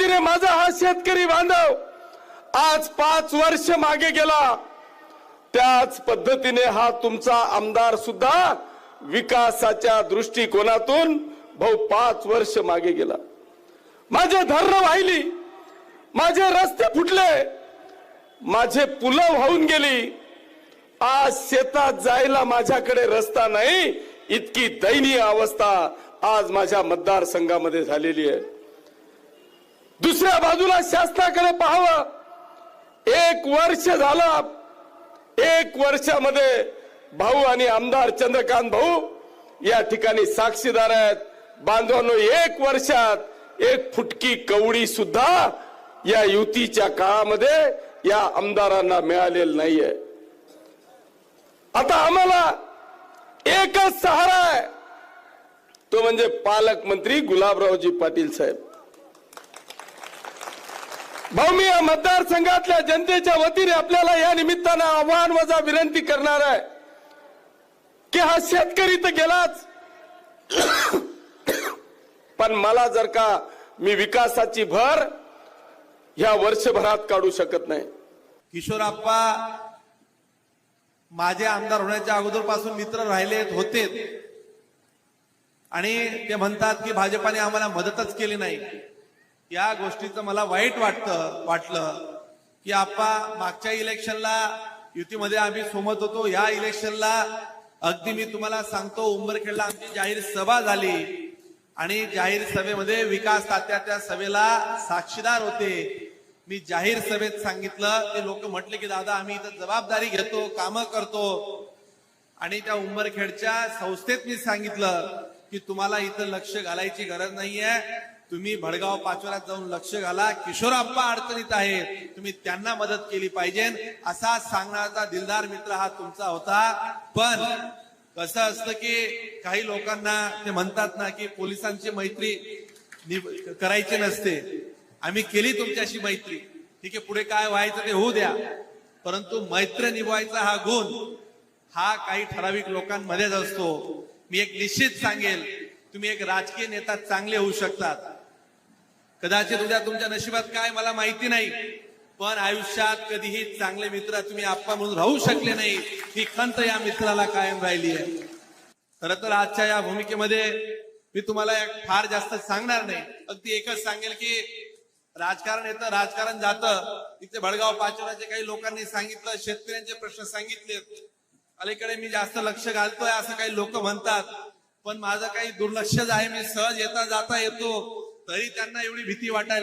पद्धतीने माझा हा शेतकरी बांधव आज पाच वर्ष मागे गेला. त्याच पद्धतीने हा तुमचा आमदार सुद्धा विकासाच्या दृष्टिकोनातून भाऊ पाच वर्ष मागे गेला. माझे धरणं वाहिली माझे रस्ते फुटले माझे पुलं वाहून गेली. आज शेतात जायला माझ्याकडे रस्ता नाही इतकी दयनीय अवस्था आज माझ्या मतदारसंघामध्ये झालेली आहे. दुसऱ्या बाजूला शासनाकडे पाहावं. एक वर्ष झालं एक वर्षामध्ये भाऊ आणि आमदार चंद्रकांत भाऊ या ठिकाणी साक्षीदार आहेत. बांधवांनो एक वर्षात एक फुटकी कवडी सुद्धा या युतीच्या काळामध्ये या आमदारांना मिळालेलं नाहीये. आता आम्हाला एकच सहारा आहे. तो म्हणजे पालकमंत्री गुलाबरावजी पाटील साहेब. भाऊ मी या मतदारसंघातल्या जनतेच्या वतीने आपल्याला या निमित्तानं आव्हान वजा विनंती करणार आहे. की हा शेतकरी तर गेलाच. पण मला जर का मी विकासाची भर ह्या वर्षभरात काढू शकत नाही. किशोर आप्पा माझे आमदार होण्याच्या अगोदरपासून मित्र राहिले होते आणि ते म्हणतात की भाजपाने आम्हाला मदतच केली नाही. या गोष्टीचं मला वाईट वाटतं वाटलं की आप्पा मागच्या इलेक्शनला युतीमध्ये आम्ही सोमत होतो. या इलेक्शनला अगदी मी तुम्हाला सांगतो उंबरखेडला आमची जाहीर सभा झाली. आणि जाहीर सभेमध्ये विकास तात्याच्या सभेला साक्षीदार होते. मी जाहीर सभेत सांगितलं ते लोक म्हटले की दादा आम्ही इथं जबाबदारी घेतो कामं करतो. आणि त्या उंबरखेडच्या संस्थेत मी सांगितलं की तुम्हाला इथं लक्ष घालायची गरज नाहीये. तुम्ही भडगाव पाचोऱ्यात जाऊन लक्ष घाला. किशोरप्पा अडचणीत आहेत तुम्ही त्यांना मदत केली पाहिजे. असा सांगण्याचा दिलदार मित्र हा तुमचा होता. पण कसं असतं की काही लोकांना ते म्हणतात ना की पोलिसांची मैत्री निभ- करायची नसते. आम्ही केली तुमच्याशी मैत्री. ठीक आहे पुढे काय व्हायचं ते होऊ द्या. परंतु मैत्र निभवायचा हा गुण हा काही ठराविक लोकांमध्येच असतो. मी एक निश्चित सांगेल. तुम्ही एक राजकीय नेता चांगले होऊ शकतात. कदाचित उद्या तुमच्या नशिबात काय मला माहिती नाही पण आयुष्यात कधीही चांगले मित्र तुम्ही आप्पा म्हणून राहू शकले नाही. ही खंत या मित्राला कायम राहिली आहे. खर तर आजच्या या भूमिकेमध्ये मी तुम्हाला एक फार जास्त सांगणार नाही. अगदी एकच सांगेल की राजकारण येतं राजकारण जातं. इथे भडगाव पाचोराचे काही लोकांनी सांगितलं शेतकऱ्यांचे प्रश्न सांगितले. अलीकडे मी जास्त लक्ष घालतोय असं काही लोक म्हणतात. पण माझं काही दुर्लक्षच आहे. मी सहज येता जाता येतो. तरी त्यांना एवढी भीती वाटायला